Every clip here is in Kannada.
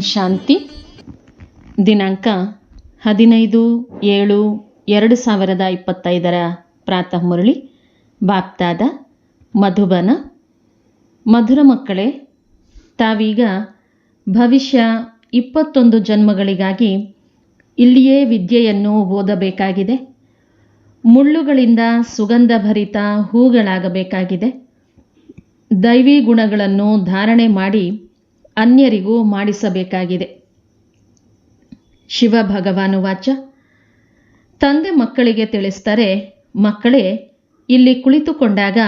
ಶಾಂತಿ. ದಿನಾಂಕ ಹದಿನೈದು ಏಳು ಎರಡು ಸಾವಿರದ ಇಪ್ಪತ್ತೈದರ ಪ್ರಾತಃ ಮುರಳಿ. ಬಾಪ್ತಾದ ಮಧುಬನ. ಮಧುರ ಮಕ್ಕಳೇ, ತಾವೀಗ ಭವಿಷ್ಯ ಇಪ್ಪತ್ತೊಂದು ಜನ್ಮಗಳಿಗಾಗಿ ಇಲ್ಲಿಯೇ ವಿದ್ಯೆಯನ್ನು ಓದಬೇಕಾಗಿದೆ. ಮುಳ್ಳುಗಳಿಂದ ಸುಗಂಧಭರಿತ ಹೂಗಳಾಗಬೇಕಾಗಿದೆ. ದೈವಿ ಗುಣಗಳನ್ನು ಧಾರಣೆ ಮಾಡಿ ಅನ್ಯರಿಗೂ ಮಾಡಿಸಬೇಕಾಗಿದೆ. ಶಿವ ಭಗವಾನು ವಾಚ. ತಂದೆ ಮಕ್ಕಳಿಗೆ ತಿಳಿಸ್ತಾರೆ, ಮಕ್ಕಳೇ, ಇಲ್ಲಿ ಕುಳಿತುಕೊಂಡಾಗ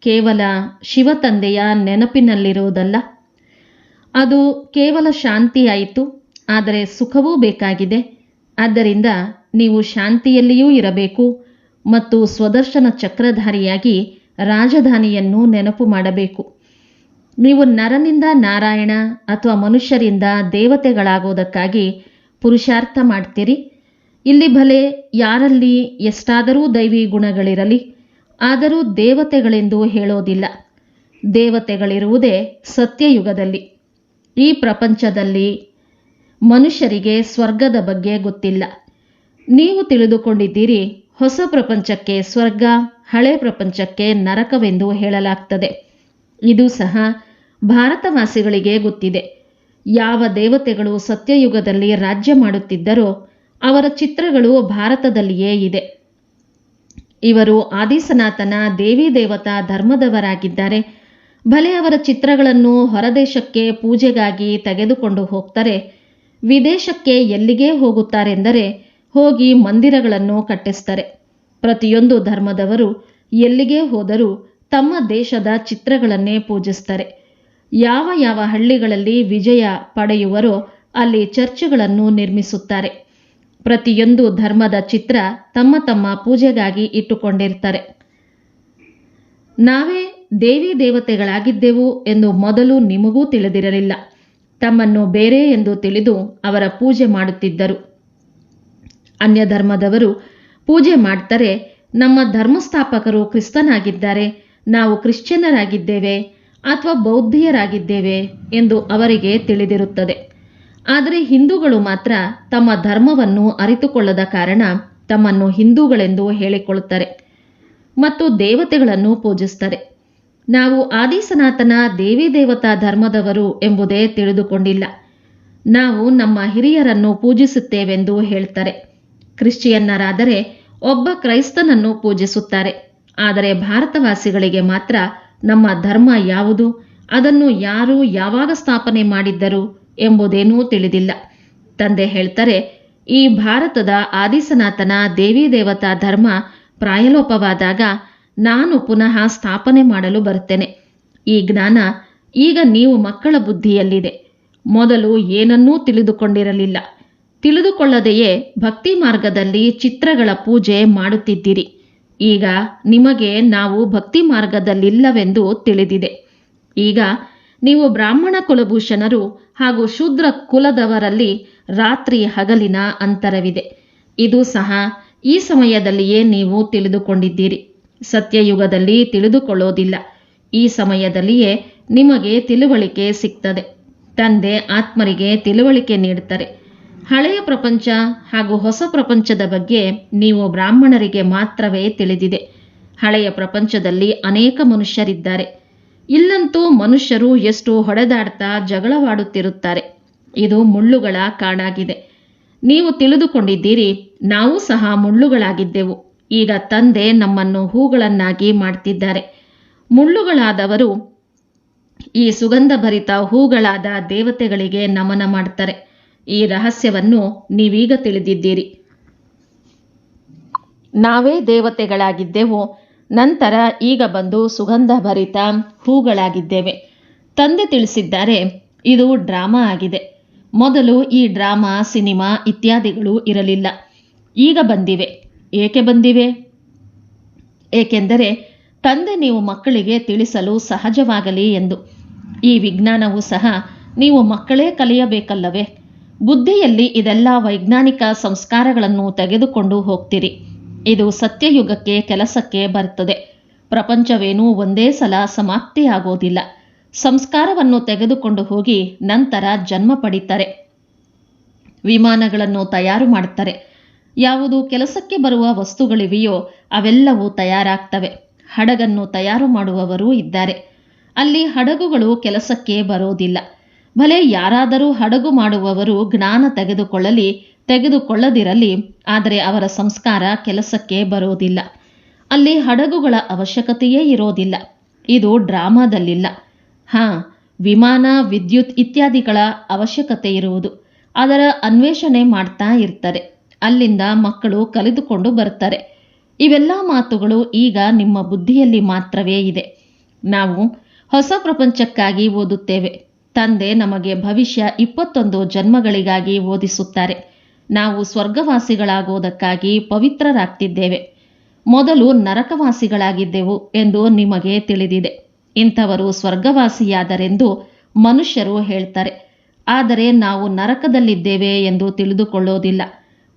ಕೇವಲ ಶಿವ ತಂದೆಯ ನೆನಪಿನಲ್ಲಿರುವುದಲ್ಲ. ಅದು ಕೇವಲ ಶಾಂತಿಯಾಯಿತು, ಆದರೆ ಸುಖವೂ ಬೇಕಾಗಿದೆ. ಆದ್ದರಿಂದ ನೀವು ಶಾಂತಿಯಲ್ಲಿಯೂ ಇರಬೇಕು ಮತ್ತು ಸ್ವದರ್ಶನ ಚಕ್ರಧಾರಿಯಾಗಿ ರಾಜಧಾನಿಯನ್ನು ನೆನಪು ಮಾಡಬೇಕು. ನೀವು ನರನಿಂದ ನಾರಾಯಣ ಅಥವಾ ಮನುಷ್ಯರಿಂದ ದೇವತೆಗಳಾಗೋದಕ್ಕಾಗಿ ಪುರುಷಾರ್ಥ ಮಾಡ್ತೀರಿ? ಇಲ್ಲಿ ಭಲೆ ಯಾರಲ್ಲಿ ಎಷ್ಟಾದರೂ ದೈವಿ ಗುಣಗಳಿರಲಿ, ಆದರೂ ದೇವತೆಗಳೆಂದು ಹೇಳೋದಿಲ್ಲ. ದೇವತೆಗಳಿರುವುದೇ ಸತ್ಯಯುಗದಲ್ಲಿ. ಈ ಪ್ರಪಂಚದಲ್ಲಿ ಮನುಷ್ಯರಿಗೆ ಸ್ವರ್ಗದ ಬಗ್ಗೆ ಗೊತ್ತಿಲ್ಲ. ನೀವು ತಿಳಿದುಕೊಂಡಿದ್ದೀರಿ, ಹೊಸ ಪ್ರಪಂಚಕ್ಕೆ ಸ್ವರ್ಗ, ಹಳೆ ಪ್ರಪಂಚಕ್ಕೆ ನರಕವೆಂದು ಹೇಳಲಾಗ್ತದೆ. ಇದು ಸಹ ಭಾರತವಾಸಿಗಳಿಗೆ ಗೊತ್ತಿದೆ. ಯಾವ ದೇವತೆಗಳು ಸತ್ಯಯುಗದಲ್ಲಿ ರಾಜ್ಯ ಮಾಡುತ್ತಿದ್ದರೋ ಅವರ ಚಿತ್ರಗಳು ಭಾರತದಲ್ಲಿಯೇ ಇದೆ. ಇವರು ಆದಿಸನಾತನ ದೇವಿ ದೇವತಾ ಧರ್ಮದವರಾಗಿದ್ದಾರೆ. ಭಲೆ ಅವರ ಚಿತ್ರಗಳನ್ನು ಹೊರದೇಶಕ್ಕೆ ಪೂಜೆಗಾಗಿ ತೆಗೆದುಕೊಂಡು ಹೋಗ್ತಾರೆ. ವಿದೇಶಕ್ಕೆ ಎಲ್ಲಿಗೆ ಹೋಗುತ್ತಾರೆಂದರೆ ಹೋಗಿ ಮಂದಿರಗಳನ್ನು ಕಟ್ಟಿಸ್ತಾರೆ. ಪ್ರತಿಯೊಂದು ಧರ್ಮದವರು ಎಲ್ಲಿಗೆ ಹೋದರೂ ತಮ್ಮ ದೇಶದ ಚಿತ್ರಗಳನ್ನೇ ಪೂಜಿಸ್ತಾರೆ. ಯಾವ ಯಾವ ಹಳ್ಳಿಗಳಲ್ಲಿ ವಿಜಯ ಪಡೆಯುವರೋ ಅಲ್ಲಿ ಚರ್ಚ್ಗಳನ್ನು ನಿರ್ಮಿಸುತ್ತಾರೆ. ಪ್ರತಿಯೊಂದು ಧರ್ಮದ ಚಿತ್ರ ತಮ್ಮ ತಮ್ಮ ಪೂಜೆಗಾಗಿ ಇಟ್ಟುಕೊಂಡಿರ್ತಾರೆ. ನಾವೇ ದೇವಿ ದೇವತೆಗಳಾಗಿದ್ದೆವು ಎಂದು ಮೊದಲು ನಿಮಗೂ ತಿಳಿದಿರಲಿಲ್ಲ. ತಮ್ಮನ್ನು ಬೇರೆ ಎಂದು ತಿಳಿದು ಅವರ ಪೂಜೆ ಮಾಡುತ್ತಿದ್ದರು. ಅನ್ಯ ಧರ್ಮದವರು ಪೂಜೆ ಮಾಡ್ತಾರೆ, ನಮ್ಮ ಧರ್ಮಸ್ಥಾಪಕರು ಕ್ರಿಸ್ತನಾಗಿದ್ದಾರೆ ನಾವು ಕ್ರಿಶ್ಚಿಯನ್ನರಾಗಿದ್ದೇವೆ ಅಥವಾ ಬೌದ್ಧಿಯರಾಗಿದ್ದೇವೆ ಎಂದು ಅವರಿಗೆ ತಿಳಿದಿರುತ್ತದೆ. ಆದರೆ ಹಿಂದೂಗಳು ಮಾತ್ರ ತಮ್ಮ ಧರ್ಮವನ್ನು ಅರಿತುಕೊಳ್ಳದ ಕಾರಣ ತಮ್ಮನ್ನು ಹಿಂದೂಗಳೆಂದು ಹೇಳಿಕೊಳ್ಳುತ್ತಾರೆ ಮತ್ತು ದೇವತೆಗಳನ್ನು ಪೂಜಿಸ್ತಾರೆ ನಾವು ಆದಿಸನಾತನ ದೇವಿ ದೇವತಾ ಧರ್ಮದವರು ಎಂಬುದೇ ತಿಳಿದುಕೊಂಡಿಲ್ಲ. ನಾವು ನಮ್ಮ ಹಿರಿಯರನ್ನು ಪೂಜಿಸುತ್ತೇವೆಂದು ಹೇಳ್ತಾರೆ. ಕ್ರಿಶ್ಚಿಯನ್ನರಾದರೆ ಒಬ್ಬ ಕ್ರೈಸ್ತನನ್ನು ಪೂಜಿಸುತ್ತಾರೆ. ಆದರೆ ಭಾರತವಾಸಿಗಳಿಗೆ ಮಾತ್ರ ನಮ್ಮ ಧರ್ಮ ಯಾವುದು? ಅದನ್ನು ಯಾರು ಯಾವಾಗ ಸ್ಥಾಪನೆ ಮಾಡಿದ್ದರು ಎಂಬುದೇನೂ ತಿಳಿದಿಲ್ಲ. ತಂದೆ ಹೇಳ್ತಾರೆ, ಈ ಭಾರತದ ಆದಿಸನಾತನ ದೇವಿ ದೇವತಾ ಧರ್ಮ ಪ್ರಾಯಲೋಪವಾದಾಗ ನಾನು ಪುನಃ ಸ್ಥಾಪನೆ ಮಾಡಲು ಬರುತ್ತೇನೆ. ಈ ಜ್ಞಾನ ಈಗ ನೀವು ಮಕ್ಕಳ ಬುದ್ಧಿಯಲ್ಲಿದೆ. ಮೊದಲು ಏನನ್ನೂ ತಿಳಿದುಕೊಂಡಿರಲಿಲ್ಲ. ತಿಳಿದುಕೊಳ್ಳದೆಯೇ ಭಕ್ತಿ ಮಾರ್ಗದಲ್ಲಿ ಚಿತ್ರಗಳ ಪೂಜೆ ಮಾಡುತ್ತಿದ್ದಿರಿ. ಈಗ ನಿಮಗೆ ನಾವು ಭಕ್ತಿ ಮಾರ್ಗದಲ್ಲಿಲ್ಲವೆಂದು ತಿಳಿದಿದೆ. ಈಗ ನೀವು ಬ್ರಾಹ್ಮಣ ಕುಲಭೂಷಣರು ಹಾಗೂ ಶೂದ್ರ ಕುಲದವರಲ್ಲಿ ರಾತ್ರಿ ಹಗಲಿನ ಅಂತರವಿದೆ. ಇದು ಸಹ ಈ ಸಮಯದಲ್ಲಿಯೇ ನೀವು ತಿಳಿದುಕೊಂಡಿದ್ದೀರಿ. ಸತ್ಯಯುಗದಲ್ಲಿ ತಿಳಿದುಕೊಳ್ಳೋದಿಲ್ಲ. ಈ ಸಮಯದಲ್ಲಿಯೇ ನಿಮಗೆ ತಿಳುವಳಿಕೆ ಸಿಗ್ತದೆ. ತಂದೆ ಆತ್ಮರಿಗೆ ತಿಳುವಳಿಕೆ ನೀಡುತ್ತಾರೆ. ಹಳೆಯ ಪ್ರಪಂಚ ಹಾಗೂ ಹೊಸ ಪ್ರಪಂಚದ ಬಗ್ಗೆ ನೀವು ಬ್ರಾಹ್ಮಣರಿಗೆ ಮಾತ್ರವೇ ತಿಳಿದಿದೆ. ಹಳೆಯ ಪ್ರಪಂಚದಲ್ಲಿ ಅನೇಕ ಮನುಷ್ಯರಿದ್ದಾರೆ. ಇಲ್ಲಂತೂ ಮನುಷ್ಯರು ಎಷ್ಟು ಹೊಡೆದಾಡ್ತಾ ಜಗಳವಾಡುತ್ತಿರುತ್ತಾರೆ. ಇದು ಮುಳ್ಳುಗಳ ಕಾಡಾಗಿದೆ. ನೀವು ತಿಳಿದುಕೊಂಡಿದ್ದೀರಿ, ನಾವು ಸಹ ಮುಳ್ಳುಗಳಾಗಿದ್ದೆವು. ಈಗ ತಂದೆ ನಮ್ಮನ್ನು ಹೂಗಳನ್ನಾಗಿ ಮಾಡ್ತಿದ್ದಾರೆ. ಮುಳ್ಳುಗಳಾದವರು ಈ ಸುಗಂಧಭರಿತ ಹೂಗಳಾದ ದೇವತೆಗಳಿಗೆ ನಮನ ಮಾಡ್ತಾರೆ. ಈ ರಹಸ್ಯವನ್ನು ನೀವೀಗ ತಿಳಿದಿದ್ದೀರಿ. ನಾವೇ ದೇವತೆಗಳಾಗಿದ್ದೆವು, ನಂತರ ಈಗ ಬಂದು ಸುಗಂಧಭರಿತ ಹೂಗಳಾಗಿದ್ದೇವೆ. ತಂದೆ ತಿಳಿಸಿದ್ದಾರೆ, ಇದು ಡ್ರಾಮಾ ಆಗಿದೆ. ಮೊದಲು ಈ ಡ್ರಾಮಾ, ಸಿನಿಮಾ ಇತ್ಯಾದಿಗಳು ಇರಲಿಲ್ಲ. ಈಗ ಬಂದಿವೆ. ಏಕೆ ಬಂದಿವೆ? ಏಕೆಂದರೆ ತಂದೆ ನೀವು ಮಕ್ಕಳಿಗೆ ತಿಳಿಸಲು ಸಹಜವಾಗಲಿ ಎಂದು. ಈ ವಿಜ್ಞಾನವು ಸಹ ನೀವು ಮಕ್ಕಳೇ ಕಲಿಯಬೇಕಲ್ಲವೇ? ಬುದ್ಧಿಯಲ್ಲಿ ಇದೆಲ್ಲ ವೈಜ್ಞಾನಿಕ ಸಂಸ್ಕಾರಗಳನ್ನು ತೆಗೆದುಕೊಂಡು ಹೋಗ್ತೀರಿ. ಇದು ಸತ್ಯಯುಗಕ್ಕೆ ಕೆಲಸಕ್ಕೆ ಬರ್ತದೆ ಪ್ರಪಂಚವೇನೂ ಒಂದೇ ಸಲ ಸಮಾಪ್ತಿಯಾಗೋದಿಲ್ಲ. ಸಂಸ್ಕಾರವನ್ನು ತೆಗೆದುಕೊಂಡು ಹೋಗಿ ನಂತರ ಜನ್ಮ ಪಡಿತಾರೆ. ವಿಮಾನಗಳನ್ನು ತಯಾರು ಮಾಡ್ತಾರೆ ಯಾವುದು ಕೆಲಸಕ್ಕೆ ಬರುವ ವಸ್ತುಗಳಿವೆಯೋ ಅವೆಲ್ಲವೂ ತಯಾರಾಗ್ತವೆ. ಹಡಗನ್ನು ತಯಾರು ಮಾಡುವವರೂ ಇದ್ದಾರೆ. ಅಲ್ಲಿ ಹಡಗುಗಳು ಕೆಲಸಕ್ಕೆ ಬರೋದಿಲ್ಲ. ಭಲೆ ಯಾರಾದರೂ ಹಡಗು ಮಾಡುವವರು ಜ್ಞಾನ ತೆಗೆದುಕೊಳ್ಳಲಿ, ತೆಗೆದುಕೊಳ್ಳದಿರಲಿ, ಆದರೆ ಅವರ ಸಂಸ್ಕಾರ ಕೆಲಸಕ್ಕೆ ಬರೋದಿಲ್ಲ ಅಲ್ಲಿ ಹಡಗುಗಳ ಅವಶ್ಯಕತೆಯೇ ಇರೋದಿಲ್ಲ. ಇದು ಡ್ರಾಮಾದಲ್ಲಿಲ್ಲ. ಹಾ, ವಿಮಾನ, ವಿದ್ಯುತ್ ಇತ್ಯಾದಿಗಳ ಅವಶ್ಯಕತೆ ಇರುವುದು. ಅದರ ಅನ್ವೇಷಣೆ ಮಾಡ್ತಾ ಇರ್ತಾರೆ. ಅಲ್ಲಿಂದ ಮಕ್ಕಳು ಕಲಿತುಕೊಂಡು ಬರ್ತಾರೆ ಇವೆಲ್ಲ ಮಾತುಗಳು ಈಗ ನಿಮ್ಮ ಬುದ್ಧಿಯಲ್ಲಿ ಮಾತ್ರವೇ ಇದೆ. ನಾವು ಹೊಸ ಪ್ರಪಂಚಕ್ಕಾಗಿ ಓದುತ್ತೇವೆ. ತಂದೆ ನಮಗೆ ಭವಿಷ್ಯ ಇಪ್ಪತ್ತೊಂದು ಜನ್ಮಗಳಿಗಾಗಿ ಓದಿಸುತ್ತಾರೆ. ನಾವು ಸ್ವರ್ಗವಾಸಿಗಳಾಗೋದಕ್ಕಾಗಿ ಪವಿತ್ರರಾಗ್ತಿದ್ದೇವೆ. ಮೊದಲು ನರಕವಾಸಿಗಳಾಗಿದ್ದೆವು ಎಂದು ನಿಮಗೆ ತಿಳಿದಿದೆ. ಇಂಥವರು ಸ್ವರ್ಗವಾಸಿಯಾದರೆಂದು ಮನುಷ್ಯರು ಹೇಳ್ತಾರೆ. ಆದರೆ ನಾವು ನರಕದಲ್ಲಿದ್ದೇವೆ ಎಂದು ತಿಳಿದುಕೊಳ್ಳೋದಿಲ್ಲ.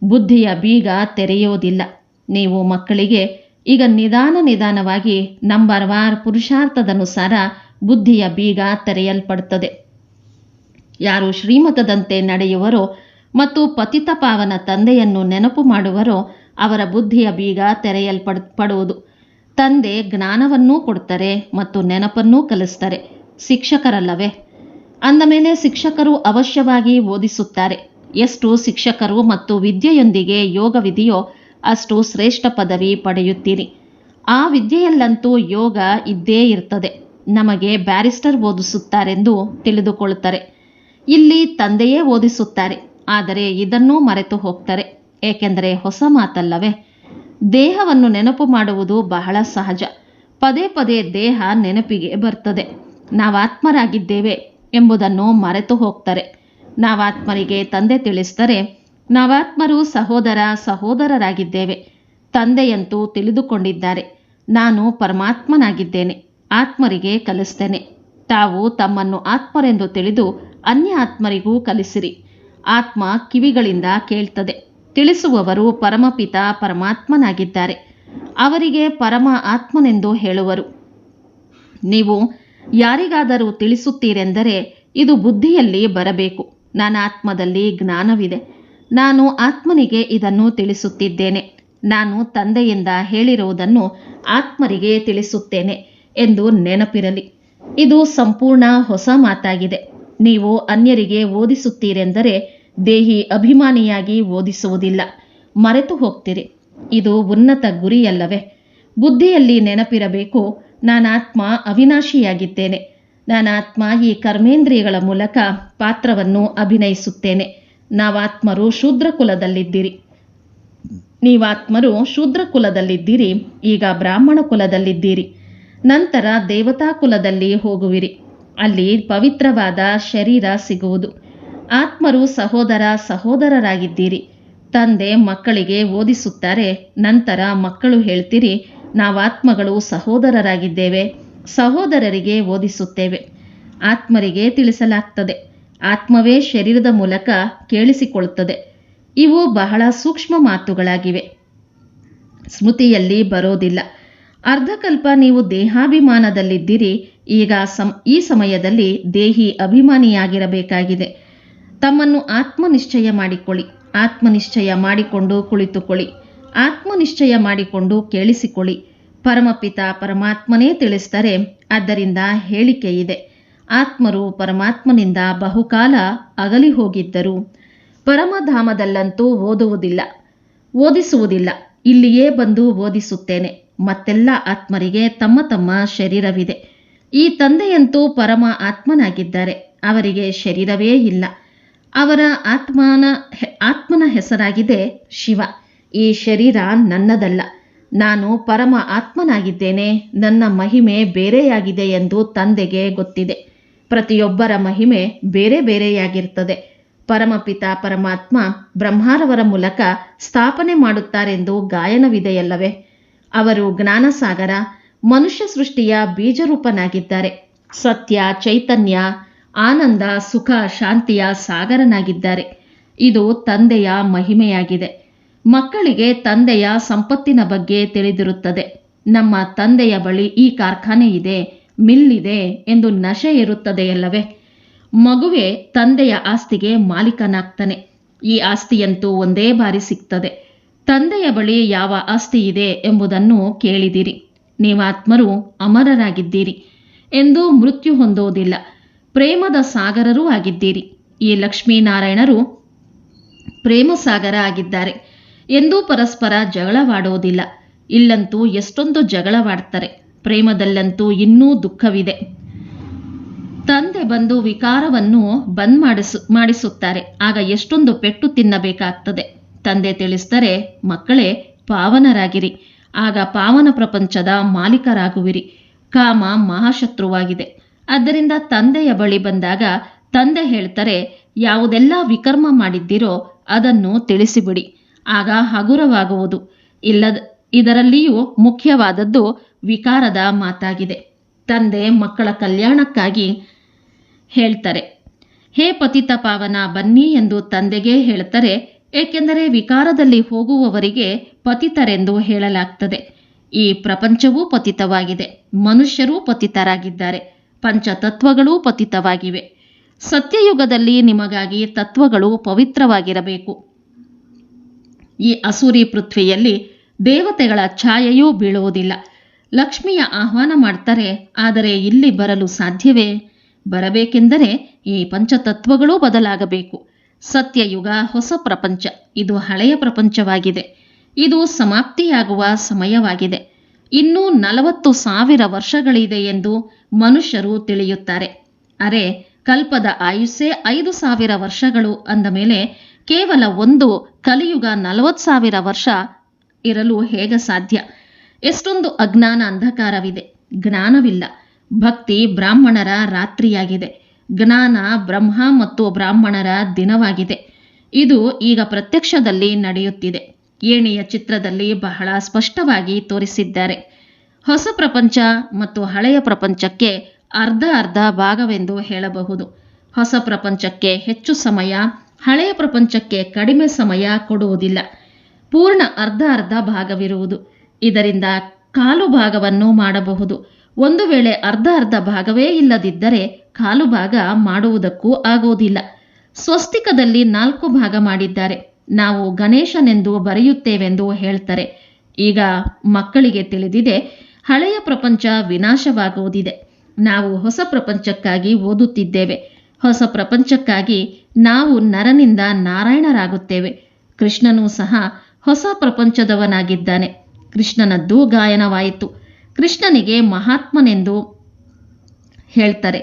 ಬುದ್ಧಿಯ ಬೀಗ ತೆರೆಯೋದಿಲ್ಲ. ನೀವು ಮಕ್ಕಳಿಗೆ ಈಗ ನಿಧಾನ ನಿಧಾನವಾಗಿ ನಂಬರ್ ವಾರ್ ಪುರುಷಾರ್ಥದನುಸಾರ ಬುದ್ಧಿಯ ಬೀಗ ತೆರೆಯಲ್ಪಡುತ್ತದೆ. ಯಾರು ಶ್ರೀಮತದಂತೆ ನಡೆಯುವರೋ ಮತ್ತು ಪತಿತ ಪಾವನ ತಂದೆಯನ್ನು ನೆನಪು ಮಾಡುವರೋ ಅವರ ಬುದ್ಧಿಯ ಬೀಗ ತೆರೆಯಲ್ಪಡ್ ಪಡುವುದು ತಂದೆ ಜ್ಞಾನವನ್ನೂ ಕೊಡ್ತಾರೆ ಮತ್ತು ನೆನಪನ್ನೂ ಕಲಿಸ್ತಾರೆ. ಶಿಕ್ಷಕರಲ್ಲವೇ? ಅಂದ ಮೇಲೆ ಶಿಕ್ಷಕರು ಅವಶ್ಯವಾಗಿ ಓದಿಸುತ್ತಾರೆ. ಎಷ್ಟು ಶಿಕ್ಷಕರು ಮತ್ತು ವಿದ್ಯೆಯೊಂದಿಗೆ ಯೋಗವಿದೆಯೋ ಅಷ್ಟು ಶ್ರೇಷ್ಠ ಪದವಿ ಪಡೆಯುತ್ತೀರಿ. ಆ ವಿದ್ಯೆಯಲ್ಲಂತೂ ಯೋಗ ಇದ್ದೇ ಇರ್ತದೆ. ನಮಗೆ ಬ್ಯಾರಿಸ್ಟರ್ ಓದಿಸುತ್ತಾರೆಂದು ತಿಳಿದುಕೊಳ್ಳುತ್ತಾರೆ. ಇಲ್ಲಿ ತಂದೆಯೇ ಓದಿಸುತ್ತಾರೆ, ಆದರೆ ಇದನ್ನೂ ಮರೆತು ಹೋಗ್ತಾರೆ. ಏಕೆಂದರೆ ಹೊಸ ಮಾತಲ್ಲವೇ, ದೇಹವನ್ನು ನೆನಪು ಮಾಡುವುದು ಬಹಳ ಸಹಜ. ಪದೇ ಪದೇ ದೇಹ ನೆನಪಿಗೆ ಬರ್ತದೆ. ನಾವಾತ್ಮರಾಗಿದ್ದೇವೆ ಎಂಬುದನ್ನು ಮರೆತು ಹೋಗ್ತಾರೆ. ನಾವಾತ್ಮರಿಗೆ ತಂದೆ ತಿಳಿಸ್ತಾರೆ ನಾವಾತ್ಮರು ಸಹೋದರ ಸಹೋದರರಾಗಿದ್ದೇವೆ. ತಂದೆಯಂತೂ ತಿಳಿದುಕೊಂಡಿದ್ದಾರೆ. ನಾನು ಪರಮಾತ್ಮನಾಗಿದ್ದೇನೆ, ಆತ್ಮರಿಗೆ ಕಲಿಸ್ತೇನೆ. ತಾವು ತಮ್ಮನ್ನು ಆತ್ಮರೆಂದು ತಿಳಿದು ಅನ್ಯ ಆತ್ಮರಿಗೂ ಕಲಿಸಿರಿ. ಆತ್ಮ ಕಿವಿಗಳಿಂದ ಕೇಳ್ತದೆ. ತಿಳಿಸುವವರು ಪರಮಪಿತ ಪರಮಾತ್ಮನಾಗಿದ್ದಾರೆ. ಅವರಿಗೆ ಪರಮ ಆತ್ಮನೆಂದು ಹೇಳುವರು. ನೀವು ಯಾರಿಗಾದರೂ ತಿಳಿಸುತ್ತೀರೆಂದರೆ ಇದು ಬುದ್ಧಿಯಲ್ಲಿ ಬರಬೇಕು. ನನ್ನ ಆತ್ಮದಲ್ಲಿ ಜ್ಞಾನವಿದೆ. ನಾನು ಆತ್ಮನಿಗೆ ಇದನ್ನು ತಿಳಿಸುತ್ತಿದ್ದೇನೆ. ನಾನು ತಂದೆಯಿಂದ ಹೇಳಿರುವುದನ್ನು ಆತ್ಮರಿಗೆ ತಿಳಿಸುತ್ತೇನೆ ಎಂದು ನೆನಪಿರಲಿ. ಇದು ಸಂಪೂರ್ಣ ಹೊಸ ಮಾತಾಗಿದೆ. ನೀವು ಅನ್ಯರಿಗೆ ಓದಿಸುತ್ತೀರೆಂದರೆ ದೇಹಿ ಅಭಿಮಾನಿಯಾಗಿ ಓದಿಸುವುದಿಲ್ಲ. ಮರೆತು ಹೋಗ್ತೀರಿ. ಇದು ಉನ್ನತ ಗುರಿಯಲ್ಲವೇ. ಬುದ್ಧಿಯಲ್ಲಿ ನೆನಪಿರಬೇಕು, ನಾನಾತ್ಮ ಅವಿನಾಶಿಯಾಗಿದ್ದೇನೆ. ನಾನಾತ್ಮ ಈ ಕರ್ಮೇಂದ್ರಿಯಗಳ ಮೂಲಕ ಪಾತ್ರವನ್ನು ಅಭಿನಯಿಸುತ್ತೇನೆ. ನಾವಾತ್ಮರು ಶೂದ್ರ ಕುಲದಲ್ಲಿದ್ದೀರಿ ನೀವಾತ್ಮರು ಶೂದ್ರ ಕುಲದಲ್ಲಿದ್ದೀರಿ ಈಗ ಬ್ರಾಹ್ಮಣ ಕುಲದಲ್ಲಿದ್ದೀರಿ ನಂತರ ದೇವತಾ ಕುಲದಲ್ಲಿ ಹೋಗುವಿರಿ. ಅಲ್ಲಿ ಪವಿತ್ರವಾದ ಶರೀರ ಸಿಗುವುದು. ಆತ್ಮರು ಸಹೋದರ ಸಹೋದರರಾಗಿದ್ದೀರಿ. ತಂದೆ ಮಕ್ಕಳಿಗೆ ಓದಿಸುತ್ತಾರೆ, ನಂತರ ಮಕ್ಕಳು ಹೇಳ್ತೀರಿ, ನಾವಾತ್ಮಗಳು ಸಹೋದರರಾಗಿದ್ದೇವೆ, ಸಹೋದರರಿಗೆ ಓದಿಸುತ್ತೇವೆ. ಆತ್ಮರಿಗೆ ತಿಳಿಸಲಾಗ್ತದೆ. ಆತ್ಮವೇ ಶರೀರದ ಮೂಲಕ ಕೇಳಿಸಿಕೊಳ್ಳುತ್ತದೆ. ಇವು ಬಹಳ ಸೂಕ್ಷ್ಮ ಮಾತುಗಳಾಗಿವೆ. ಸ್ಮೃತಿಯಲ್ಲಿ ಬರೋದಿಲ್ಲ. ಅರ್ಧಕಲ್ಪ ನೀವು ದೇಹಾಭಿಮಾನದಲ್ಲಿದ್ದೀರಿ, ಈಗ ಸಂ ಈ ಸಮಯದಲ್ಲಿ ದೇಹಿ ಅಭಿಮಾನಿಯಾಗಿರಬೇಕಾಗಿದೆ. ತಮ್ಮನ್ನು ಆತ್ಮನಿಶ್ಚಯ ಮಾಡಿಕೊಳ್ಳಿ. ಆತ್ಮನಿಶ್ಚಯ ಮಾಡಿಕೊಂಡು ಕುಳಿತುಕೊಳ್ಳಿ. ಆತ್ಮನಿಶ್ಚಯ ಮಾಡಿಕೊಂಡು ಕೇಳಿಸಿಕೊಳ್ಳಿ. ಪರಮಪಿತ ಪರಮಾತ್ಮನೇ ತಿಳಿಸ್ತಾರೆ ಆದ್ದರಿಂದ ಹೇಳಿಕೆ ಇದೆ. ಆತ್ಮರು ಪರಮಾತ್ಮನಿಂದ ಬಹುಕಾಲ ಅಗಲಿ ಹೋಗಿದ್ದರು ಪರಮಧಾಮದಲ್ಲಂತೂ ಓದುವುದಿಲ್ಲ. ಓದಿಸುವುದಿಲ್ಲ. ಇಲ್ಲಿಯೇ ಬಂದು ಓದಿಸುತ್ತೇನೆ. ಮತ್ತೆಲ್ಲ ಆತ್ಮರಿಗೆ ತಮ್ಮ ತಮ್ಮ ಶರೀರವಿದೆ. ಈ ತಂದೆಯಂತೂ ಪರಮ ಆತ್ಮನಾಗಿದ್ದಾರೆ. ಅವರಿಗೆ ಶರೀರವೇ ಇಲ್ಲ. ಅವರ ಆತ್ಮನ ಆತ್ಮನ ಹೆಸರಾಗಿದೆ ಶಿವ. ಈ ಶರೀರ ನನ್ನದಲ್ಲ. ನಾನು ಪರಮ ಆತ್ಮನಾಗಿದ್ದೇನೆ. ನನ್ನ ಮಹಿಮೆ ಬೇರೆಯಾಗಿದೆ ಎಂದು ತಂದೆಗೆ ಗೊತ್ತಿದೆ. ಪ್ರತಿಯೊಬ್ಬರ ಮಹಿಮೆ ಬೇರೆ ಬೇರೆಯಾಗಿರ್ತದೆ. ಪರಮಪಿತ ಪರಮಾತ್ಮ ಬ್ರಹ್ಮಾರವರ ಮೂಲಕ ಸ್ಥಾಪನೆ ಮಾಡುತ್ತಾರೆಂದು ಗಾಯನವಿದೆಯಲ್ಲವೇ? ಅವರು ಜ್ಞಾನಸಾಗರ, ಮನುಷ್ಯ ಸೃಷ್ಟಿಯ ಬೀಜರೂಪನಾಗಿದ್ದಾರೆ. ಸತ್ಯ, ಚೈತನ್ಯ, ಆನಂದ, ಸುಖ, ಶಾಂತಿಯ ಸಾಗರನಾಗಿದ್ದಾರೆ. ಇದು ತಂದೆಯ ಮಹಿಮೆಯಾಗಿದೆ. ಮಕ್ಕಳಿಗೆ ತಂದೆಯ ಸಂಪತ್ತಿನ ಬಗ್ಗೆ ತಿಳಿದಿರುತ್ತದೆ. ನಮ್ಮ ತಂದೆಯ ಬಳಿ ಈ ಕಾರ್ಖಾನೆ ಇದೆ, ಮಿಲ್ ಇದೆ ಎಂದು ನಶೆ ಇರುತ್ತದೆಯಲ್ಲವೇ ಮಗುವೆ ತಂದೆಯ ಆಸ್ತಿಗೆ ಮಾಲೀಕನಾಗ್ತಾನೆ. ಈ ಆಸ್ತಿಯಂತೂ ಒಂದೇ ಬಾರಿ ಸಿಗ್ತದೆ. ತಂದೆಯ ಬಳಿ ಯಾವ ಆಸ್ತಿ ಇದೆ ಎಂಬುದನ್ನು ಕೇಳಿದಿರಿ. ನೀವಾತ್ಮರು ಅಮರರಾಗಿದ್ದೀರಿ ಎಂದು ಮೃತ್ಯು ಹೊಂದುವುದಿಲ್ಲ ಪ್ರೇಮದ ಸಾಗರರೂ ಆಗಿದ್ದೀರಿ. ಈ ಲಕ್ಷ್ಮೀನಾರಾಯಣರು ಪ್ರೇಮ ಸಾಗರ ಆಗಿದ್ದಾರೆ ಎಂದೂ ಪರಸ್ಪರ ಜಗಳವಾಡುವುದಿಲ್ಲ ಇಲ್ಲಂತೂ ಎಷ್ಟೊಂದು ಜಗಳವಾಡ್ತಾರೆ. ಪ್ರೇಮದಲ್ಲಂತೂ ಇನ್ನೂ ದುಃಖವಿದೆ. ತಂದೆ ಬಂದು ವಿಕಾರವನ್ನು ಬಂದ್ ಮಾಡಿಸು, ಮಾಡಿಸುತ್ತಾರೆ. ಆಗ ಎಷ್ಟೊಂದು ಪೆಟ್ಟು ತಿನ್ನಬೇಕಾಗ್ತದೆ. ತಂದೆ ತಿಳಿಸಿದರೆ, ಮಕ್ಕಳೇ ಪಾವನರಾಗಿರಿ. ಆಗ ಪಾವನ ಪ್ರಪಂಚದ ಮಾಲೀಕರಾಗುವಿರಿ. ಕಾಮ ಮಹಾಶತ್ರುವಾಗಿದೆ. ಅದರಿಂದ ತಂದೆಯ ಬಳಿ ಬಂದಾಗ ತಂದೆ ಹೇಳ್ತಾರೆ, ಯಾವುದೆಲ್ಲ ವಿಕರ್ಮ ಮಾಡಿದ್ದೀರೋ ಅದನ್ನು ತಿಳಿಸಿಬಿಡಿ. ಆಗ ಹಗುರವಾಗುವುದು. ಇಲ್ಲದ, ಇದರಲ್ಲಿಯೂ ಮುಖ್ಯವಾದದ್ದು ವಿಕಾರದ ಮಾತಾಗಿದೆ. ತಂದೆ ಮಕ್ಕಳ ಕಲ್ಯಾಣಕ್ಕಾಗಿ ಹೇಳ್ತಾರೆ, ಹೇ ಪತಿತ ಪಾವನ, ಬನ್ನಿ ಎಂದು ತಂದೆಗೆ ಹೇಳ್ತಾರೆ ಏಕೆಂದರೆ ವಿಕಾರದಲ್ಲಿ ಹೋಗುವವರಿಗೆ ಪತಿತರೆಂದು ಹೇಳಲಾಗ್ತದೆ. ಈ ಪ್ರಪಂಚವೂ ಪತಿತವಾಗಿದೆ. ಮನುಷ್ಯರೂ ಪತಿತರಾಗಿದ್ದಾರೆ. ಪಂಚತತ್ವಗಳೂ ಪತಿತವಾಗಿವೆ. ಸತ್ಯಯುಗದಲ್ಲಿ ನಿಮಗಾಗಿ ತತ್ವಗಳು ಪವಿತ್ರವಾಗಿರಬೇಕು. ಈ ಅಸೂರಿ ಪೃಥ್ವಿಯಲ್ಲಿ ದೇವತೆಗಳ ಛಾಯೆಯೂ ಬೀಳುವುದಿಲ್ಲ. ಲಕ್ಷ್ಮಿಯ ಆಹ್ವಾನ ಮಾಡ್ತಾರೆ, ಆದರೆ ಇಲ್ಲಿ ಬರಲು ಸಾಧ್ಯವೇ? ಬರಬೇಕೆಂದರೆ ಈ ಪಂಚತತ್ವಗಳೂ ಬದಲಾಗಬೇಕು. ಸತ್ಯಯುಗ ಹೊಸ ಪ್ರಪಂಚ. ಇದು ಹಳೆಯ ಪ್ರಪಂಚವಾಗಿದೆ. ಇದು ಸಮಾಪ್ತಿಯಾಗುವ ಸಮಯವಾಗಿದೆ. ಇನ್ನೂ ನಲವತ್ತು ಸಾವಿರ ವರ್ಷಗಳಿದೆ ಎಂದು ಮನುಷ್ಯರು ತಿಳಿಯುತ್ತಾರೆ. ಅರೆ, ಕಲ್ಪದ ಆಯುಸ್ಸೇ ಐದು ಸಾವಿರ ವರ್ಷಗಳು ಅಂದ ಮೇಲೆ ಕೇವಲ ಒಂದು ಕಲಿಯುಗ ನಲವತ್ತು ಸಾವಿರ ವರ್ಷ ಇರಲು ಹೇಗೆ ಸಾಧ್ಯ? ಎಷ್ಟೊಂದು ಅಜ್ಞಾನ ಅಂಧಕಾರವಿದೆ. ಜ್ಞಾನವಿಲ್ಲ. ಭಕ್ತಿ ಬ್ರಾಹ್ಮಣರ ರಾತ್ರಿಯಾಗಿದೆ. ಜ್ಞಾನ, ಬ್ರಹ್ಮ ಮತ್ತು ಬ್ರಾಹ್ಮಣರ ದಿನವಾಗಿದೆ. ಇದು ಈಗ ಪ್ರತ್ಯಕ್ಷದಲ್ಲಿ ನಡೆಯುತ್ತಿದೆ. ಏಣಿಯ ಚಿತ್ರದಲ್ಲಿ ಬಹಳ ಸ್ಪಷ್ಟವಾಗಿ ತೋರಿಸಿದ್ದಾರೆ. ಹೊಸ ಪ್ರಪಂಚ ಮತ್ತು ಹಳೆಯ ಪ್ರಪಂಚಕ್ಕೆ ಅರ್ಧ ಅರ್ಧ ಭಾಗವೆಂದು ಹೇಳಬಹುದು. ಹೊಸ ಪ್ರಪಂಚಕ್ಕೆ ಹೆಚ್ಚು ಸಮಯ, ಹಳೆಯ ಪ್ರಪಂಚಕ್ಕೆ ಕಡಿಮೆ ಸಮಯ ಕೊಡುವುದಿಲ್ಲ. ಪೂರ್ಣ ಅರ್ಧ ಅರ್ಧ ಭಾಗವಿರುವುದು. ಇದರಿಂದ ಕಾಲು ಭಾಗವನ್ನು ಮಾಡಬಹುದು. ಒಂದು ವೇಳೆ ಅರ್ಧ ಅರ್ಧ ಭಾಗವೇ ಇಲ್ಲದಿದ್ದರೆ ಕಾಲು ಭಾಗ ಮಾಡುವುದಕ್ಕೂ ಆಗುವುದಿಲ್ಲ ಸ್ವಸ್ತಿಕದಲ್ಲಿ ನಾಲ್ಕು ಭಾಗ ಮಾಡಿದ್ದಾರೆ. ನಾವು ಗಣೇಶನೆಂದು ಬರೆಯುತ್ತೇವೆಂದು ಹೇಳ್ತಾರೆ. ಈಗ ಮಕ್ಕಳಿಗೆ ತಿಳಿದಿದೆ, ಹಳೆಯ ಪ್ರಪಂಚ ವಿನಾಶವಾಗುವುದಿದೆ. ನಾವು ಹೊಸ ಪ್ರಪಂಚಕ್ಕಾಗಿ ಓದುತ್ತಿದ್ದೇವೆ. ಹೊಸ ಪ್ರಪಂಚಕ್ಕಾಗಿ ನಾವು ನರನಿಂದ ನಾರಾಯಣರಾಗುತ್ತೇವೆ. ಕೃಷ್ಣನೂ ಸಹ ಹೊಸ ಪ್ರಪಂಚದವನಾಗಿದ್ದಾನೆ. ಕೃಷ್ಣನದ್ದು ಗಾಯನವಾಯಿತು. ಕೃಷ್ಣನಿಗೆ ಮಹಾತ್ಮನೆಂದು ಹೇಳ್ತಾರೆ.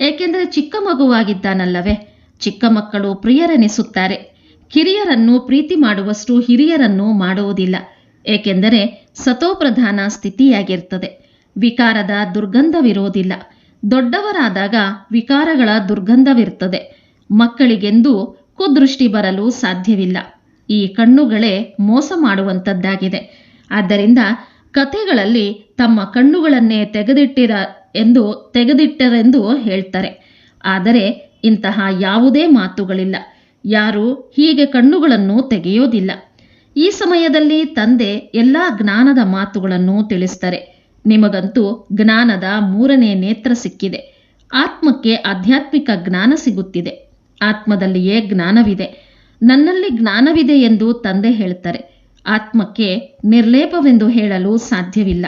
ಏಕೆಂದರೆ ಚಿಕ್ಕ ಮಗುವಾಗಿದ್ದಾನಲ್ಲವೇ? ಚಿಕ್ಕ ಮಕ್ಕಳು ಪ್ರಿಯರೆನಿಸುತ್ತಾರೆ. ಕಿರಿಯರನ್ನು ಪ್ರೀತಿ ಮಾಡುವಷ್ಟು ಹಿರಿಯರನ್ನು ಮಾಡುವುದಿಲ್ಲ. ಏಕೆಂದರೆ ಸತೋಪ್ರಧಾನ ಸ್ಥಿತಿಯಾಗಿರ್ತದೆ. ವಿಕಾರದ ದುರ್ಗಂಧವಿರುವುದಿಲ್ಲ. ದೊಡ್ಡವರಾದಾಗ ವಿಕಾರಗಳ ದುರ್ಗಂಧವಿರ್ತದೆ. ಮಕ್ಕಳಿಗೆಂದೂ ಕುದೃಷ್ಟಿ ಬರಲು ಸಾಧ್ಯವಿಲ್ಲ. ಈ ಕಣ್ಣುಗಳೇ ಮೋಸ ಮಾಡುವಂಥದ್ದಾಗಿದೆ. ಆದ್ದರಿಂದ ಕಥೆಗಳಲ್ಲಿ ತಮ್ಮ ಕಣ್ಣುಗಳನ್ನೇ ತೆಗೆದಿಟ್ಟಿರ ಎಂದು ತೆಗೆದಿಟ್ಟರೆಂದು ಹೇಳ್ತಾರೆ. ಆದರೆ ಇಂತಹ ಯಾವುದೇ ಮಾತುಗಳಿಲ್ಲ. ಯಾರು ಹೀಗೆ ಕಣ್ಣುಗಳನ್ನು ತೆಗೆಯೋದಿಲ್ಲ. ಈ ಸಮಯದಲ್ಲಿ ತಂದೆ ಎಲ್ಲ ಜ್ಞಾನದ ಮಾತುಗಳನ್ನು ತಿಳಿಸ್ತಾರೆ. ನಿಮಗಂತೂ ಜ್ಞಾನದ ಮೂರನೇ ನೇತ್ರ ಸಿಕ್ಕಿದೆ. ಆತ್ಮಕ್ಕೆ ಆಧ್ಯಾತ್ಮಿಕ ಜ್ಞಾನ ಸಿಗುತ್ತಿದೆ. ಆತ್ಮದಲ್ಲಿಯೇ ಜ್ಞಾನವಿದೆ. ನನ್ನಲ್ಲಿ ಜ್ಞಾನವಿದೆ ಎಂದು ತಂದೆ ಹೇಳ್ತಾರೆ. ಆತ್ಮಕ್ಕೆ ನಿರ್ಲೇಪವೆಂದು ಹೇಳಲು ಸಾಧ್ಯವಿಲ್ಲ.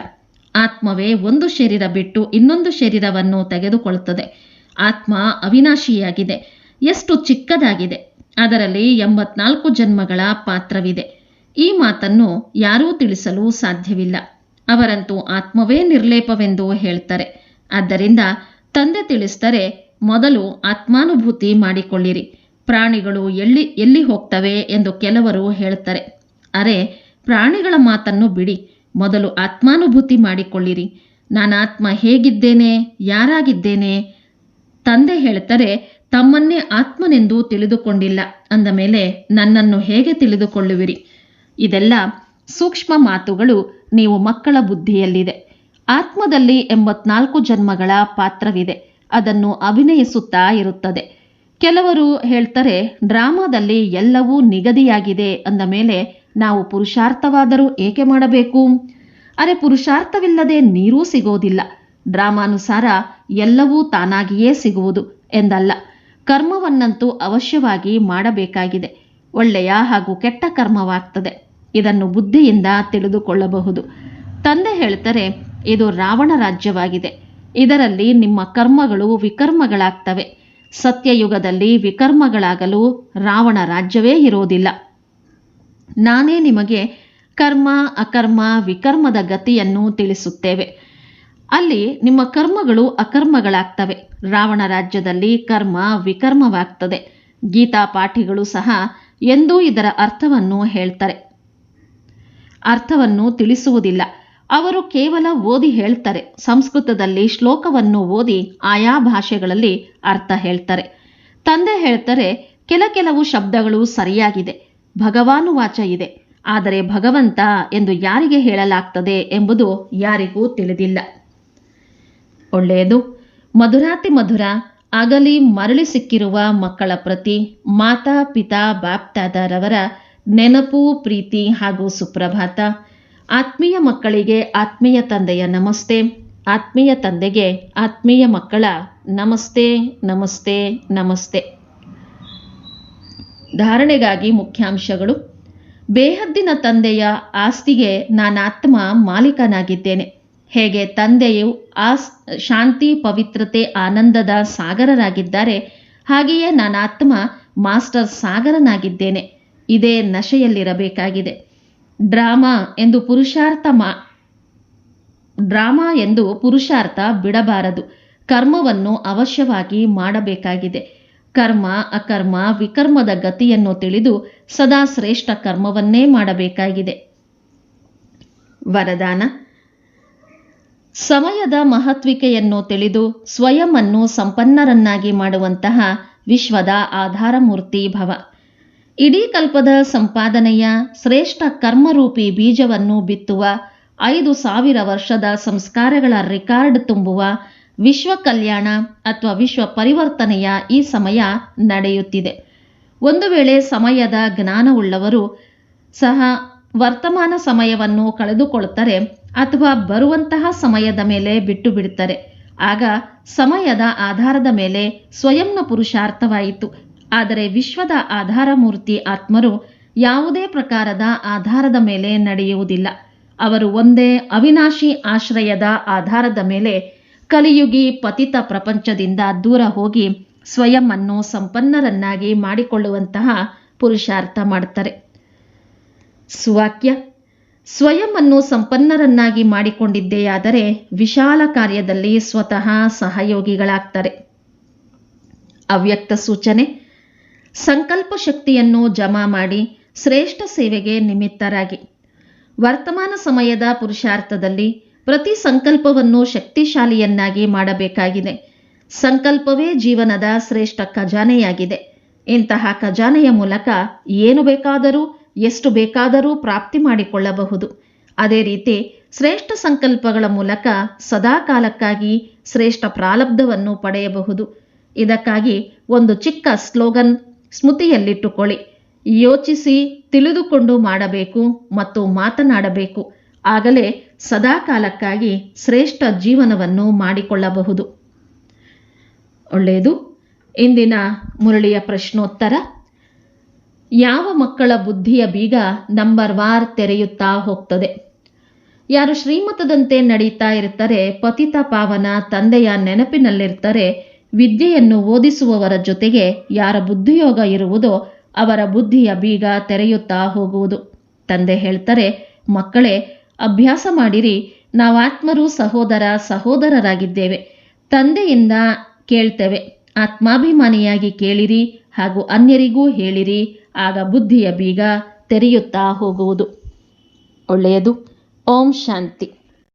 ಆತ್ಮವೇ ಒಂದು ಶರೀರ ಬಿಟ್ಟು ಇನ್ನೊಂದು ಶರೀರವನ್ನು ತೆಗೆದುಕೊಳ್ಳುತ್ತದೆ. ಆತ್ಮ ಅವಿನಾಶಿಯಾಗಿದೆ. ಎಷ್ಟು ಚಿಕ್ಕದಾಗಿದೆ. ಅದರಲ್ಲಿ ಎಂಬತ್ನಾಲ್ಕು ಜನ್ಮಗಳ ಪಾತ್ರವಿದೆ. ಈ ಮಾತನ್ನು ಯಾರೂ ತಿಳಿಸಲು ಸಾಧ್ಯವಿಲ್ಲ. ಅವರಂತೂ ಆತ್ಮವೇ ನಿರ್ಲೇಪವೆಂದು ಹೇಳ್ತಾರೆ. ಆದ್ದರಿಂದ ತಂದೆ ತಿಳಿಸ್ತಾರೆ ಮೊದಲು ಆತ್ಮಾನುಭೂತಿ ಮಾಡಿಕೊಳ್ಳಿರಿ. ಪ್ರಾಣಿಗಳು ಎಲ್ಲಿ ಎಲ್ಲಿ ಹೋಗ್ತವೆ ಎಂದು ಕೆಲವರು ಹೇಳ್ತಾರೆ. ಅರೆ, ಪ್ರಾಣಿಗಳ ಮಾತನ್ನು ಬಿಡಿ. ಮೊದಲು ಆತ್ಮಾನುಭೂತಿ ಮಾಡಿಕೊಳ್ಳಿರಿ. ನಾನು ಆತ್ಮ ಹೇಗಿದ್ದೇನೆ, ಯಾರಾಗಿದ್ದೇನೆ? ತಂದೆ ಹೇಳ್ತಾರೆ, ತಮ್ಮನ್ನೇ ಆತ್ಮನೆಂದು ತಿಳಿದುಕೊಂಡಿಲ್ಲ. ಅಂದ ಮೇಲೆ, ನನ್ನನ್ನು ಹೇಗೆ ತಿಳಿದುಕೊಳ್ಳುವಿರಿ? ಇದೆಲ್ಲ ಸೂಕ್ಷ್ಮ ಮಾತುಗಳು, ನೀವು ಮಕ್ಕಳ ಬುದ್ಧಿಯಲ್ಲಿದೆ. ಆತ್ಮದಲ್ಲಿ ಎಂಬತ್ನಾಲ್ಕು ಜನ್ಮಗಳ ಪಾತ್ರವಿದೆ. ಅದನ್ನು ಅಭಿನಯಿಸುತ್ತಾ ಇರುತ್ತದೆ. ಕೆಲವರು ಹೇಳ್ತಾರೆ, ಡ್ರಾಮಾದಲ್ಲಿ ಎಲ್ಲವೂ ನಿಗದಿಯಾಗಿದೆ. ಅಂದ ಮೇಲೆ ನಾವು ಪುರುಷಾರ್ಥವಾದರೂ ಏಕೆ ಮಾಡಬೇಕು? ಅರೆ ಪುರುಷಾರ್ಥವಿಲ್ಲದೆ ನೀರೂ ಸಿಗೋದಿಲ್ಲ. ಡ್ರಾಮಾನುಸಾರ ಎಲ್ಲವೂ ತಾನಾಗಿಯೇ ಸಿಗುವುದು ಎಂದಲ್ಲ. ಕರ್ಮವನ್ನಂತೂ ಅವಶ್ಯವಾಗಿ ಮಾಡಬೇಕಾಗಿದೆ. ಒಳ್ಳೆಯ ಹಾಗೂ ಕೆಟ್ಟ ಕರ್ಮವಾಗ್ತದೆ. ಇದನ್ನು ಬುದ್ಧಿಯಿಂದ ತಿಳಿದುಕೊಳ್ಳಬಹುದು. ತಂದೆ ಹೇಳ್ತಾರೆ, ಇದು ರಾವಣ ರಾಜ್ಯವಾಗಿದೆ. ಇದರಲ್ಲಿ ನಿಮ್ಮ ಕರ್ಮಗಳು ವಿಕರ್ಮಗಳಾಗ್ತವೆ. ಸತ್ಯಯುಗದಲ್ಲಿ ವಿಕರ್ಮಗಳಾಗಲು ರಾವಣ ರಾಜ್ಯವೇ ಇರೋದಿಲ್ಲ. ನಾನೇ ನಿಮಗೆ ಕರ್ಮ, ಅಕರ್ಮ, ವಿಕರ್ಮದ ಗತಿಯನ್ನು ತಿಳಿಸುತ್ತೇವೆ. ಅಲ್ಲಿ ನಿಮ್ಮ ಕರ್ಮಗಳು ಅಕರ್ಮಗಳಾಗ್ತವೆ. ರಾವಣ ರಾಜ್ಯದಲ್ಲಿ ಕರ್ಮ, ವಿಕರ್ಮವಾಗ್ತದೆ. ಗೀತಾ ಪಾಠಿಗಳು ಸಹ ಎಂದೂ ಇದರ ಅರ್ಥವನ್ನು ಹೇಳ್ತಾರೆ. ಅರ್ಥವನ್ನು ತಿಳಿಸುವುದಿಲ್ಲ. ಅವರು ಕೇವಲ ಓದಿ ಹೇಳ್ತಾರೆ. ಸಂಸ್ಕೃತದಲ್ಲಿ ಶ್ಲೋಕವನ್ನು ಓದಿ ಆಯಾ ಭಾಷೆಗಳಲ್ಲಿ ಅರ್ಥ ಹೇಳ್ತಾರೆ. ತಂದೆ ಹೇಳ್ತಾರೆ, ಕೆಲ ಕೆಲವು ಶಬ್ದಗಳು ಸರಿಯಾಗಿದೆ. ಭಗವಾನುವಾಚ ಇದೆ. ಆದರೆ ಭಗವಂತ ಎಂದು ಯಾರಿಗೆ ಹೇಳಲಾಗ್ತದೆ ಎಂಬುದು ಯಾರಿಗೂ ತಿಳಿದಿಲ್ಲ. ಒಳ್ಳೆಯದು. ಮಧುರಾತಿ ಮಧುರ, ಆಗಲಿ ಮರಳಿ ಸಿಕ್ಕಿರುವ ಮಕ್ಕಳ ಪ್ರತಿ ಮಾತಾ ಪಿತಾ ಬಾಪ್ತಾದರವರ ನೆನಪು, ಪ್ರೀತಿ ಹಾಗೂ ಸುಪ್ರಭಾತ. ಆತ್ಮೀಯ ಮಕ್ಕಳಿಗೆ ಆತ್ಮೀಯ ತಂದೆಯ ನಮಸ್ತೆ. ಆತ್ಮೀಯ ತಂದೆಗೆ ಆತ್ಮೀಯ ಮಕ್ಕಳ ನಮಸ್ತೆ ನಮಸ್ತೆ ನಮಸ್ತೆ. ಧಾರಣೆಗಾಗಿ ಮುಖ್ಯಾಂಶಗಳು. ಬೇಹದ್ದಿನ ತಂದೆಯ ಆಸ್ತಿಗೆ ನಾನಾತ್ಮ ಮಾಲೀಕನಾಗಿದ್ದೇನೆ. ಹೇಗೆ ತಂದೆಯು ಆ ಶಾಂತಿ, ಪವಿತ್ರತೆ, ಆನಂದದ ಸಾಗರರಾಗಿದ್ದಾರೆ, ಹಾಗೆಯೇ ನಾನಾತ್ಮ ಮಾಸ್ಟರ್ ಸಾಗರನಾಗಿದ್ದೇನೆ. ಇದೇ ನಶೆಯಲ್ಲಿರಬೇಕಾಗಿದೆ. ಡ್ರಾಮಾ ಎಂದು ಪುರುಷಾರ್ಥ ಮಾ, ಡ್ರಾಮಾ ಎಂದು ಪುರುಷಾರ್ಥ ಬಿಡಬಾರದು. ಕರ್ಮವನ್ನು ಅವಶ್ಯವಾಗಿ ಮಾಡಬೇಕಾಗಿದೆ. ಕರ್ಮ, ಅಕರ್ಮ, ವಿಕರ್ಮದ ಗತಿಯನ್ನು ತಿಳಿದು ಸದಾ ಶ್ರೇಷ್ಠ ಕರ್ಮವನ್ನೇ ಮಾಡಬೇಕಾಗಿದೆ. ವರದಾನ. ಸಮಯದ ಮಹತ್ವಿಕೆಯನ್ನು ತಿಳಿದು ಸ್ವಯಂವನ್ನು ಸಂಪನ್ನರನ್ನಾಗಿ ಮಾಡುವಂತಹ ವಿಶ್ವದ ಆಧಾರಮೂರ್ತಿ ಭವ. ಇಡೀ ಕಲ್ಪದ ಸಂಪಾದನೆಯ ಶ್ರೇಷ್ಠ ಕರ್ಮರೂಪಿ ಬೀಜವನ್ನು ಬಿತ್ತುವ ಐದು ಸಾವಿರ ವರ್ಷದ ಸಂಸ್ಕಾರಗಳ ರೆಕಾರ್ಡ್ ತುಂಬುವ ವಿಶ್ವ ಕಲ್ಯಾಣ ಅಥವಾ ವಿಶ್ವ ಪರಿವರ್ತನೆಯ ಈ ಸಮಯ ನಡೆಯುತ್ತಿದೆ. ಒಂದು ವೇಳೆ ಸಮಯದ ಜ್ಞಾನವುಳ್ಳವರು ಸಹ ವರ್ತಮಾನ ಸಮಯವನ್ನು ಕಳೆದುಕೊಳ್ಳುತ್ತಾರೆ ಅಥವಾ ಬರುವಂತಹ ಸಮಯದ ಮೇಲೆ ಬಿಟ್ಟು ಬಿಡುತ್ತಾರೆ ಆಗ ಸಮಯದ ಆಧಾರದ ಮೇಲೆ ಸ್ವಯಂನ ಪುರುಷಾರ್ಥವಾಯಿತು. ಆದರೆ ವಿಶ್ವದ ಆಧಾರ ಮೂರ್ತಿ ಆತ್ಮರು ಯಾವುದೇ ಪ್ರಕಾರದ ಆಧಾರದ ಮೇಲೆ ನಡೆಯುವುದಿಲ್ಲ. ಅವರು ಒಂದೇ ಅವಿನಾಶಿ ಆಶ್ರಯದ ಆಧಾರದ ಮೇಲೆ ಕಲಿಯುಗಿ ಪತಿತ ಪ್ರಪಂಚದಿಂದ ದೂರ ಹೋಗಿ ಸ್ವಯಂ ಅನ್ನು ಸಂಪನ್ನರನ್ನಾಗಿ ಮಾಡಿಕೊಳ್ಳುವಂತಹ ಪುರುಷಾರ್ಥ ಮಾಡ್ತಾರೆ ಸುವಾಕ್ಯ, ಸ್ವಯಂ ಅನ್ನು ಸಂಪನ್ನರನ್ನಾಗಿ ಮಾಡಿಕೊಂಡಿದ್ದೆಯಾದರೆ ವಿಶಾಲ ಕಾರ್ಯದಲ್ಲಿ ಸ್ವತಃ ಸಹಯೋಗಿಗಳಾಗ್ತಾರೆ. ಅವ್ಯಕ್ತ ಸೂಚನೆ, ಸಂಕಲ್ಪ ಶಕ್ತಿಯನ್ನು ಜಮಾ ಮಾಡಿ ಶ್ರೇಷ್ಠ ಸೇವೆಗೆ ನಿಮಿತ್ತರಾಗಿ. ವರ್ತಮಾನ ಸಮಯದ ಪುರುಷಾರ್ಥದಲ್ಲಿ ಪ್ರತಿ ಸಂಕಲ್ಪವನ್ನು ಶಕ್ತಿಶಾಲಿಯನ್ನಾಗಿ ಮಾಡಬೇಕಾಗಿದೆ. ಸಂಕಲ್ಪವೇ ಜೀವನದ ಶ್ರೇಷ್ಠ ಖಜಾನೆಯಾಗಿದೆ. ಇಂತಹ ಖಜಾನೆಯ ಮೂಲಕ ಏನು ಬೇಕಾದರೂ, ಎಷ್ಟು ಬೇಕಾದರೂ ಪ್ರಾಪ್ತಿ ಮಾಡಿಕೊಳ್ಳಬಹುದು. ಅದೇ ರೀತಿ ಶ್ರೇಷ್ಠ ಸಂಕಲ್ಪಗಳ ಮೂಲಕ ಸದಾ ಕಾಲಕ್ಕಾಗಿ ಶ್ರೇಷ್ಠ ಪ್ರಾಲಬ್ಧವನ್ನು ಪಡೆಯಬಹುದು. ಇದಕ್ಕಾಗಿ ಒಂದು ಚಿಕ್ಕ ಸ್ಲೋಗನ್ ಸ್ಮೃತಿಯಲ್ಲಿಟ್ಟುಕೊಳ್ಳಿ. ಯೋಚಿಸಿ, ತಿಳಿದುಕೊಂಡು ಮಾಡಬೇಕು ಮತ್ತು ಮಾತನಾಡಬೇಕು. ಆಗಲೇ ಸದಾಕಾಲಕ್ಕಾಗಿ ಶ್ರೇಷ್ಠ ಜೀವನವನ್ನು ಮಾಡಿಕೊಳ್ಳಬಹುದು. ಒಳ್ಳೆಯದು. ಇಂದಿನ ಮುರಳಿಯ ಪ್ರಶ್ನೋತ್ತರ, ಯಾವ ಮಕ್ಕಳ ಬುದ್ಧಿಯ ಬೀಗ ನಂಬರ್ ವಾರ್ ತೆರೆಯುತ್ತಾ ಹೋಗ್ತದೆ? ಯಾರು ಶ್ರೀಮತದಂತೆ ನಡೀತಾ ಇರ್ತಾರೆ, ಪತಿತ ಪಾವನ ತಂದೆಯ ನೆನಪಿನಲ್ಲಿರ್ತಾರೆ, ವಿದ್ಯೆಯನ್ನು ಓದಿಸುವವರ ಜೊತೆಗೆ ಯಾರ ಬುದ್ಧಿಯೋಗ ಇರುವುದೋ ಅವರ ಬುದ್ಧಿಯ ಬೀಗ ತೆರೆಯುತ್ತಾ ಹೋಗುವುದು. ತಂದೆ ಹೇಳ್ತಾರೆ, ಮಕ್ಕಳೇ ಅಭ್ಯಾಸ ಮಾಡಿರಿ. ನಾವಾತ್ಮರು ಸಹೋದರ ಸಹೋದರರಾಗಿದ್ದೇವೆ. ತಂದೆಯಿಂದ ಕೇಳ್ತೇವೆ. ಆತ್ಮಾಭಿಮಾನಿಯಾಗಿ ಕೇಳಿರಿ ಹಾಗೂ ಅನ್ಯರಿಗೂ ಹೇಳಿರಿ. ಆಗ ಬುದ್ಧಿಯ ಬೀಗ ತೆರೆಯುತ್ತಾ ಹೋಗುವುದು. ಒಳ್ಳೆಯದು. ಓಂ ಶಾಂತಿ.